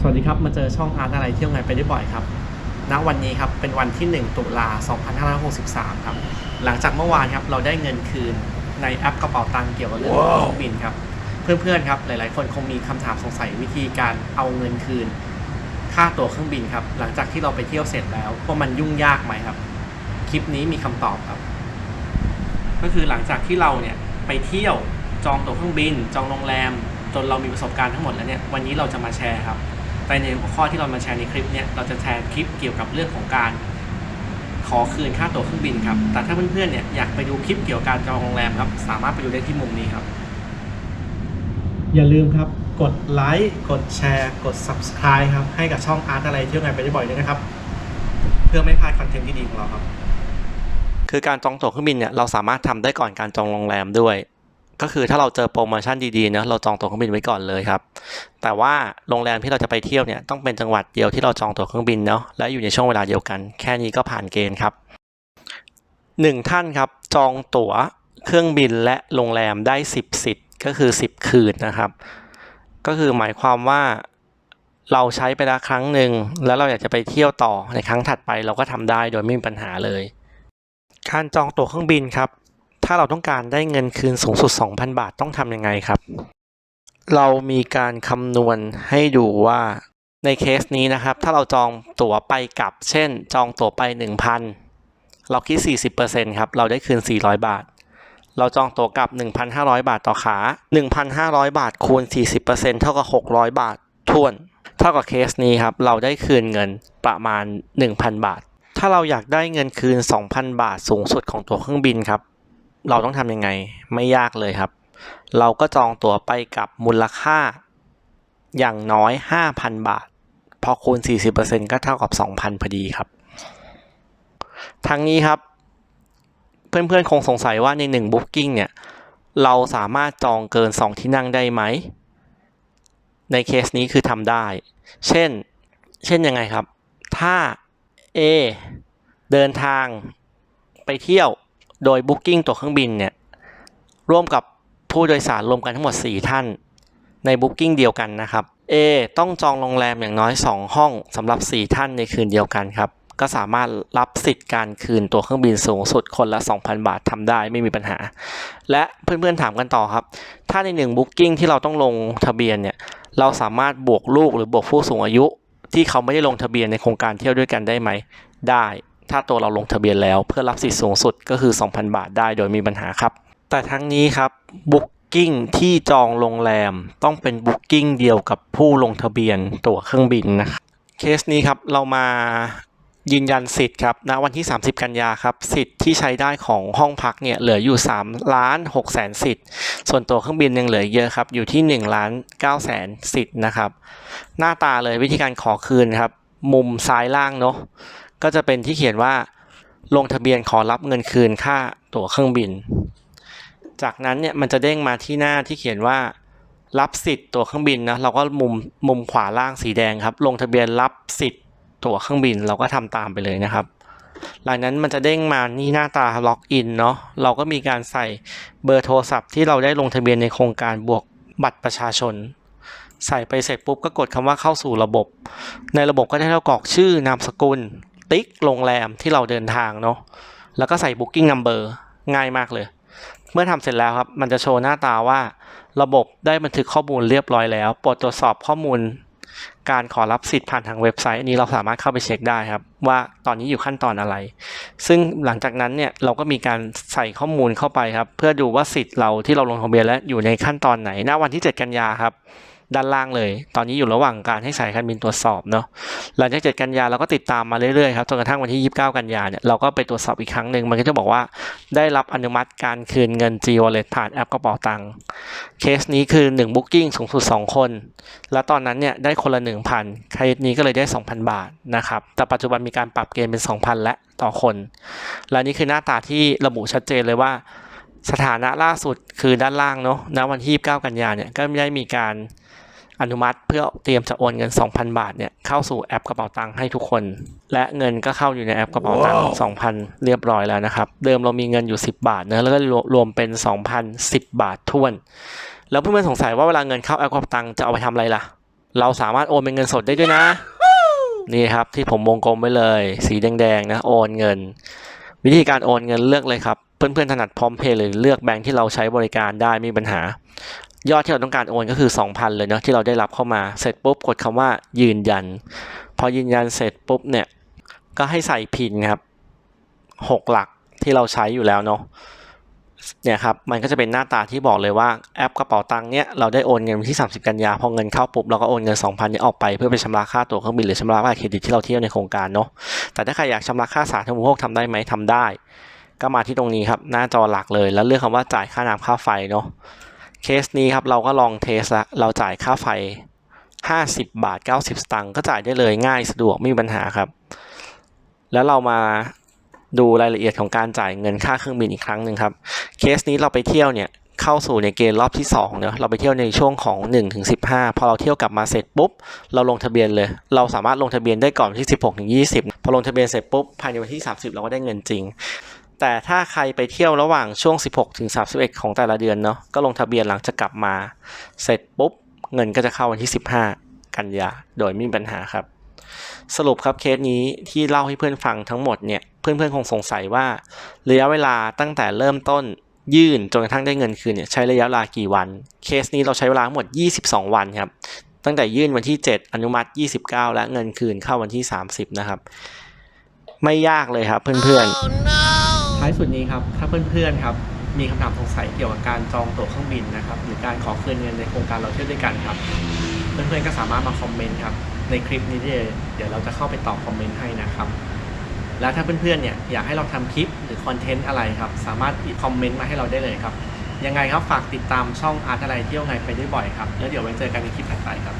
สวัสดีครับ มาเจอช่องอาร์ตอะไรเที่ยวไงไปได้บ่อยครับ ณ วันนี้ครับ เป็นวันที่ 1 ตุลา 2563 ครับ หลังจากเมื่อวานครับ เราได้เงินคืนในแอปกระเป๋าตังค์เกี่ยวกับเรื่องของเครื่องบินครับ เพื่อนๆครับ หลายๆ คนคงมีคำถามสงสัยวิธีการเอาเงินคืน ค่าตั๋วเครื่องบินครับ หลังจากที่เราไปเที่ยวเสร็จแล้วว่ามันยุ่งยากไหมครับ คลิปนี้มีคำตอบครับ ก็คือหลังจากที่เราเนี่ยไปเที่ยวจองตั๋วเครื่องบิน จองโรงแรม จนเรามีประสบการณ์ทั้งหมดแล้วเนี่ย วันนี้เราจะมาแชร์ครับ แต่ในหัวข้อที่เรามาแชร์ในคลิปเนี่ยเราจะแชร์คลิปเกี่ยวกับเรื่องของการขอคืนค่าตั๋วเครื่องบินครับ แต่ถ้าเพื่อนๆเนี่ยอยากไปดูคลิปเกี่ยวกับการจองโรงแรมครับ สามารถไปดูได้ที่มุมนี้ครับ อย่าลืมครับ กดไลค์กดแชร์ กด subscribe ครับ ให้กับช่องอาร์ตอะไรเที่ยวไงไปได้บ่อยด้วยนะครับ เพื่อไม่พลาดคอนเทนต์ที่ดีของเราครับ คือการจองตั๋วเครื่องบินเนี่ยเราสามารถทำได้ก่อนการจองโรงแรมด้วย ก็คือถ้าเราเจอโปรโมชั่นดีๆเนะเราจองตั๋วเครื่องบินไว้ก่อนเลยครับ แต่ว่าโรงแรมที่เราจะไปเที่ยวเนี่ยต้องเป็นจังหวัดเดียวที่เราจองตั๋วเครื่องบินเนาะและอยู่ในช่วงเวลาเดียวกัน แค่นี้ก็ผ่านเกณฑ์ครับหนึ่งท่านครับจองตั๋วเครื่องบินและโรงแรมได้ 10 สิทธิ์ก็คือ 10 คืนนะครับ ก็คือหมายความว่าเราใช้ไปแล้วครั้งหนึ่งแล้วเราอยากจะไปเที่ยวต่อในครั้งถัดไปเราก็ทำได้โดยไม่มีปัญหาเลย การจองตั๋วเครื่องบินครับ ถ้าเราต้องการได้เงินคืนสูงสุด 2,000 บาทต้องทำยังไงครับ เรามีการคำนวณให้ดูว่าในเคสนี้นะครับ ถ้าเราจองตั๋วไปกลับ เช่น จองตั๋วไป 1,000 เราคิด 40%ครับ เราได้คืน 400 บาท เราจองตั๋วกลับ 1,500 บาทต่อขา 1,500 บาทคูณ 40%เท่ากับ 600 บาททวน เท่ากับเคสนี้ครับ เราได้คืนเงินประมาณ 1,000 บาท ถ้าเราอยากได้เงินคืน 2,000 บาทสูงสุดของตั๋วเครื่องบินครับ เราต้องทำยังไง ไม่ยากเลยครับ เราก็จองตั๋วไปกับมูลค่าอย่างน้อย 5,000 บาท พอคูณ 40%ก็เท่ากับ 2,000 พอดีครับ ทั้งนี้ครับ เพื่อนๆ คงสงสัยว่าใน 1 Booking เนี่ย เราสามารถจองเกิน 2 ที่นั่งได้ไหม ในเคสนี้คือทำได้ เช่น เช่นยังไงครับ ถ้า A เดินทางไปเที่ยว โดย Booking ตัวเครื่องบินเนี่ยร่วมกับผู้โดยสารรวมกันทั้งหมด 4 ท่าน ใน Booking เดียวกันนะครับ A ต้องจองโรงแรมอย่างน้อย 2 ห้องสำหรับ 4 ท่านในคืนเดียวกันครับ ก็สามารถรับสิทธิ์การคืนตัวเครื่องบินสูงสุดคนละ 2,000 บาททำได้ไม่มีปัญหา และเพื่อนๆถามกันต่อครับ ถ้าใน 1 Booking ที่เราต้องลงทะเบียนเนี่ยเราสามารถบวกลูกหรือบวกผู้สูงอายุ ที่เขาไม่ได้ลงทะเบียนในโครงการเที่ยวด้วยกันได้ไหม ได้ ถ้าตัวเราลงทะเบียนแล้วเพื่อรับสิทธิ์สูงสุดก็คือ 2,000 บาทได้โดยมีปัญหาครับ แต่ทั้งนี้ครับบุ๊กิ้งที่จองโรงแรมต้องเป็นบุ๊กิ้งเดียวกับผู้ลงทะเบียนตั๋วเครื่องบินนะครับเคสนี้ครับเรามายืนยันสิทธิ์ครับณวันที่ 30 กันยาครับ สิทธิ์ที่ใช้ได้ของห้องพักเนี่ยเหลืออยู่3ล้าน6แสนสิทธิ์ ส่วนตัวเครื่องบินยังเหลือเยอะครับ อยู่ที่1ล้าน9แสนสิทธิ์นะครับ หน้าตาเลยวิธีการขอคืนครับ มุมซ้ายล่างเนาะ ก็จะเป็นที่เขียนว่า ลงทะเบียนขอรับเงินคืนค่าตั๋วเครื่องบิน จากนั้นเนี่ยมันจะเด้งมาที่หน้าที่เขียนว่า รับสิทธิ์ตั๋วเครื่องบินนะเราก็มุมมุมขวาล่างสีแดงครับ ลงทะเบียนรับสิทธิ์ตั๋วเครื่องบินเราก็ทำตามไปเลยนะครับ หลังนั้นมันจะเด้งมานี่หน้าตาล็อกอินเนาะเราก็มีการใส่เบอร์โทรศัพท์ที่เราได้ลงทะเบียนในโครงการบวกบัตรประชาชน ใส่ไปเสร็จปุ๊บก็กดคำว่าเข้าสู่ระบบ ในระบบก็ได้เรากรอกชื่อนามสกุล ติ๊กโรงแรมที่เราเดินทางเนาะแล้วก็ใส่ booking number ง่ายมากเลย เมื่อทำเสร็จแล้วครับ มันจะโชว์หน้าตาว่าระบบได้บันทึกข้อมูลเรียบร้อยแล้วโปรดตรวจสอบข้อมูล การขอรับสิทธิ์ผ่านทางเว็บไซต์อันนี้เราสามารถเข้าไปเช็คได้ครับ ว่าตอนนี้อยู่ขั้นตอนอะไร ซึ่งหลังจากนั้นเนี่ยเราก็มีการใส่ข้อมูลเข้าไปครับ เพื่อดูว่าสิทธิ์เราที่เราลงทะเบียนและอยู่ในขั้นตอนไหน ณวันที่ 7 กันยาครับ ด้านล่างเลย ตอนนี้อยู่ระหว่างการให้สายการบินตรวจสอบเนาะหลังจาก7กันยาเราก็ติดตามมาเรื่อยๆครับจนกระทั่งวันที่ 29 กันยาเนี่ยเราก็ไปตรวจสอบอีกครั้งหนึ่งมันก็จะบอกว่าได้รับอนุมัติการคืนเงิน G Wallet ผ่านแอปกระเป๋าตังค์เคสนี้คือ1 Booking สูงสุด 2 คน และตอนนั้นเนี่ยได้คนละ 1,000เคสนี้ก็เลยได้ 2,000 บาทนะครับแต่ปัจจุบันมีการปรับเกณฑ์เป็น 2,000 และต่อคน และนี่คือหน้าตาที่ระบุชัดเจนเลยว่าสถานะล่าสุดคือด้านล่างเนาะณวันที่ 29 กันยาเนี่ยก็ไม่ได้มีการ อนุมัติเพื่อเตรียมจะโอนเงิน 2,000 บาทเนี่ยเข้าสู่แอปกระเป๋าตังค์ให้ทุกคน และเงินก็เข้าอยู่ในแอปกระเป๋าตังค์2,000 เรียบร้อยแล้วนะครับ เดิมเรามีเงินอยู่ 10 บาทเนะแล้วก็รวมเป็น 2,010 บาททวน แล้วเพื่อนๆสงสัยว่าเวลาเงินเข้าแอปกระเป๋าตังค์จะเอาไปทำอะไรล่ะ เราสามารถโอนเป็นเงินสดได้ด้วยนะนี่ครับที่ผมวงกลมไว้เลย สีแดงๆนะโอนเงิน วิธีการโอนเงินเลือกเลยครับเพื่อนๆถนัดพร้อมเพย์หรือเลือกแบงค์ที่เราใช้บริการได้ไม่มีปัญหา ยอดที่เราต้องการโอนก็คือ 2,000 เลยเนาะที่เราได้รับเข้ามาเสร็จปุ๊บกดคำว่ายืนยัน พอยืนยันเสร็จปุ๊บเนี่ยก็ให้ใส่พินครับหกหลักที่เราใช้อยู่แล้วเนาะเนี่ยครับมันก็จะเป็นหน้าตาที่บอกเลยว่าแอปกระเป๋าตังค์เนี่ยเราได้โอนเงินที่ 30 กันยาพอเงินเข้าปุ๊บเราก็โอนเงิน 2,000เนี่ยออกไปเพื่อไปชำระค่าตั๋วเครื่องบินหรือชำระบัตรเครดิตที่เราเที่ยวในโครงการเนาะแต่ถ้าใครอยากชำระค่าสาธารณูปโภคทำได้ไหมทำได้ ก็มาที่ตรงนี้ครับหน้าจอหลักเลย แล้วเลือกคำว่าจ่ายค่าน้ำค่าไฟเนาะ เคสนี้ครับเราก็ลองเทสละเราจ่ายค่าไฟ 50 บาท 90 สตางค์ก็จ่ายได้เลยง่ายสะดวกไม่มีปัญหาครับ แล้วเรามาดูรายละเอียดของการจ่ายเงินค่าเครื่องบินอีกครั้งหนึ่งครับ เคสนี้เราไปเที่ยวเนี่ยเข้าสู่ในเกณฑ์รอบที่2เนอะเราไปเที่ยวในช่วงของ1ถึง15 พอเราเที่ยวกลับมาเสร็จปุ๊บ เราลงทะเบียนเลย เราสามารถลงทะเบียนได้ก่อนวันที่ 16ถึง20 พอลงทะเบียนเสร็จปุ๊บภายในวันที่ 30 เราก็ได้เงินจริง แต่ถ้าใครไปเที่ยวระหว่างช่วง 16 ถึง 31 ของแต่ละเดือนเนาะก็ลงทะเบียนหลังจากลับมา เสร็จปุ๊บ เงินก็จะเข้าวันที่ 15 กันยาโดยไม่มีปัญหาครับ สรุปครับเคสนี้ที่เล่าให้เพื่อนฟังทั้งหมดเนี่ยเพื่อนๆคงสงสัยว่าระยะเวลาตั้งแต่เริ่มต้นยื่นจนกระทั่งได้เงินคืนเนี่ยใช้ระยะเวลากี่วัน เคสนี้เราใช้เวลาทั้งหมด 22 วันครับตั้งแต่ยื่นวันที่ 7 อนุมัติ 29 และเงินคืนเข้าวันที่ 30 นะครับ ไม่ยากเลยครับเพื่อนๆ ท้ายสุดนี้ครับ ถ้าเพื่อนๆครับ มีคำถามสงสัยเกี่ยวกับการจองตั๋วเครื่องบินนะครับ หรือการขอคืนเงินในโครงการเราเที่ยวด้วยกันครับ เพื่อนๆก็สามารถมาคอมเมนต์ครับ ในคลิปนี้ได้เลยเดี๋ยวเราจะเข้าไปตอบคอมเมนต์ให้นะครับ แล้วถ้าเพื่อนๆเนี่ยอยากให้เราทำคลิปหรือคอนเทนต์อะไรครับ สามารถคอมเมนต์มาให้เราได้เลยครับ ยังไงครับฝากติดตามช่องอาร์ตอะไรเที่ยวไงไปได้บ่อยครับ แล้วเดี๋ยวไว้เจอกันในคลิปถัดไปครับ